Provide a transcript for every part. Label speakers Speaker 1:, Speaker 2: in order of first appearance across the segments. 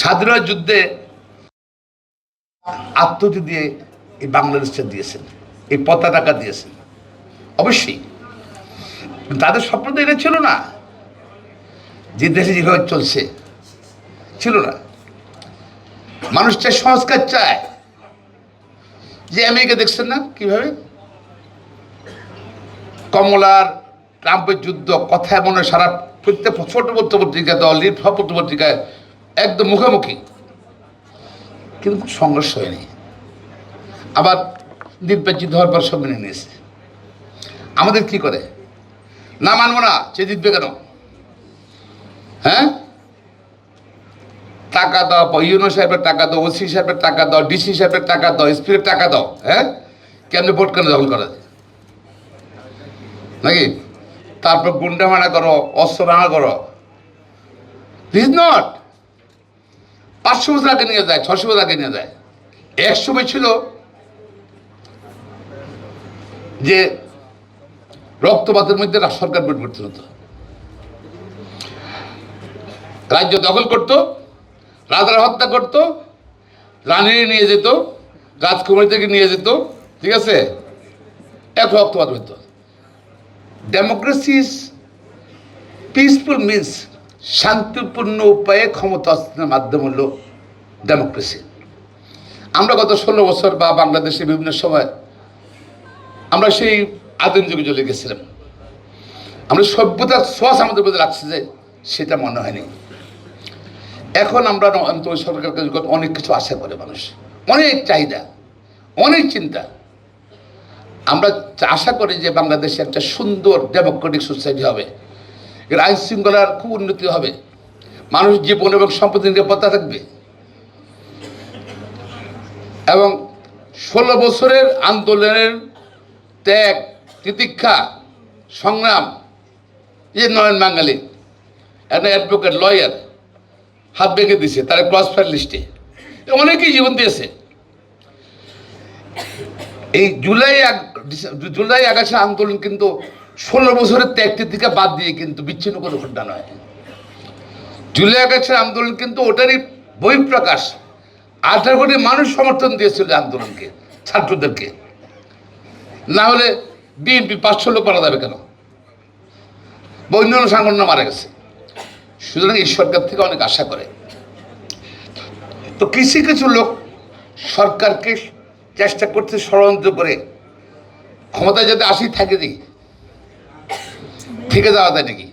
Speaker 1: স্বাধীনতা যুদ্ধে আত্মতি দিয়ে এই বাংলাদেশটা দিয়েছেন, এই পতাকাটা দিয়েছেন। অবশ্যই। তাদের স্বপ্ন তো এটা ছিল না। যে দেশে যেভাবে চলছে, ছিল না। মানুষ চায়, সংস্কার চায়। যে আমেরিকা দেখছেন না কীভাবে? কমলার ট্রাম্পের যুদ্ধ, কথা মনে সারা প্রত্যেক ছোট পত্র পত্রিকা, দল, লিড পত্র পত্রিকায় একদম মুখোমুখি। কিন্তু সংঘর্ষ হয়নি। আবার নির্বাচিত হওয়ার পর সব মেনে নিয়েছে। আমাদের কি করে? না মানবো না সে জিতবে কেন? হ্যাঁ? টাকা দাও, ইউনো সাহেবের টাকা দাও, ওসি সাহেবের টাকা দাও, ডিসি সাহেবের টাকা দাও, এসপির টাকা দাও হ্যাঁ? কেমনি ভোট কেন দখল করা নাকি? তারপর গুন্ডা মারা করো, অস্ত্র ভাঙা করো। দিস নট পাঁচশো বছর আগে নিয়ে যায় ছশো বছর আগে নিয়ে যায়। এক সময় ছিল যে রক্তপাতের মধ্যে সরকার পরিবর্তন হতো। রাজ্য দখল করত, রাজারা হত্যা করত, রানীরে নিয়ে যেত, রাজকুমারী থেকে নিয়ে যেত, ঠিক আছে? এক রক্তপাত হতো। ডেমোক্রেসি ইজ পিসফুল মিনস শান্তিপূর্ণ উপায়ে ক্ষমতা মাধ্যম হলো ডেমোক্রেসি আমরা গত ষোলো বছর বা বাংলাদেশে বিভিন্ন সময় আমরা সেই আদিম যুগে চলে গেছিলাম। আমরা সভ্যতার শ্বাস আমাদের মধ্যে রাখছি যে সেটা মনে হয়নি। এখন আমরা সরকার অনেক কিছু আশা করে মানুষ। অনেক চাহিদা, অনেক চিন্তা। আমরা আশা করি যে বাংলাদেশে একটা সুন্দর ডেমোক্রেটিক সোসাইটি হবে। এর আইন শৃঙ্খলার খুব উন্নতি হবে। মানুষ জীবন এবং সম্পত্তি নিরাপত্তা থাকবে এবং ষোলো বছরের আন্দোলনের ত্যাগ, তিতিক্ষা, সংগ্রাম যে নয়ন বাঙালি, একটা অ্যাডভোকেট লয়ার হাত ভেঙে দিছে তার ক্রস ফায়ার লিস্টে অনেকেই জীবন দিয়েছে। এই জুলাই জুলাই আগস্টের আন্দোলন কিন্তু ষোলো বছরের ত্যাগ তিতিক্ষা বাদ দিয়ে কিন্তু বিচ্ছিন্ন কোনো ঘটনা নয়। জুলাই আগস্টের আন্দোলন কিন্তু ওটারই বহিঃপ্রকাশ। আঠারো কোটি মানুষ সমর্থন দিয়েছিল আন্দোলনকে, ছাত্রদেরকে। না হলে বিএনপি পাঁচশো লোক মারা যাবে কেন? বা সংগঠন মারা গেছে। সুতরাং এই সরকার থেকে অনেক আশা করে। তো কিছু কিছু লোক সরকারকে চেষ্টা করতে ষড়যন্ত্র করে। ক্ষমতায় যাতে আসি, থাকে দিই থেকে যাওয়া যায় নাকি?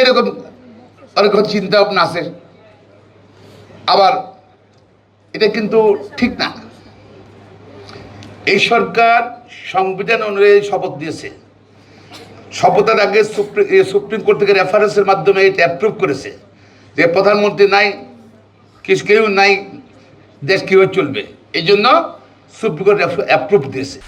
Speaker 1: এরকম অনেক চিন্তা ভাবনা আছে? আবার এটা কিন্তু ঠিক না। এই সরকার সংবিধান অনুযায়ী শপথ দিয়েছে। শপথের আগে সুপ্রিম সুপ্রিম কোর্ট থেকে রেফারেন্সের মাধ্যমে এটা অ্যাপ্রুভ করেছে যে প্রধানমন্ত্রী নাই, কিছু কেউ নাই, দেশ কীভাবে চলবে? এই জন্য সুপ্রিম কোর্ট অ্যাপ্রুভ দিয়েছে।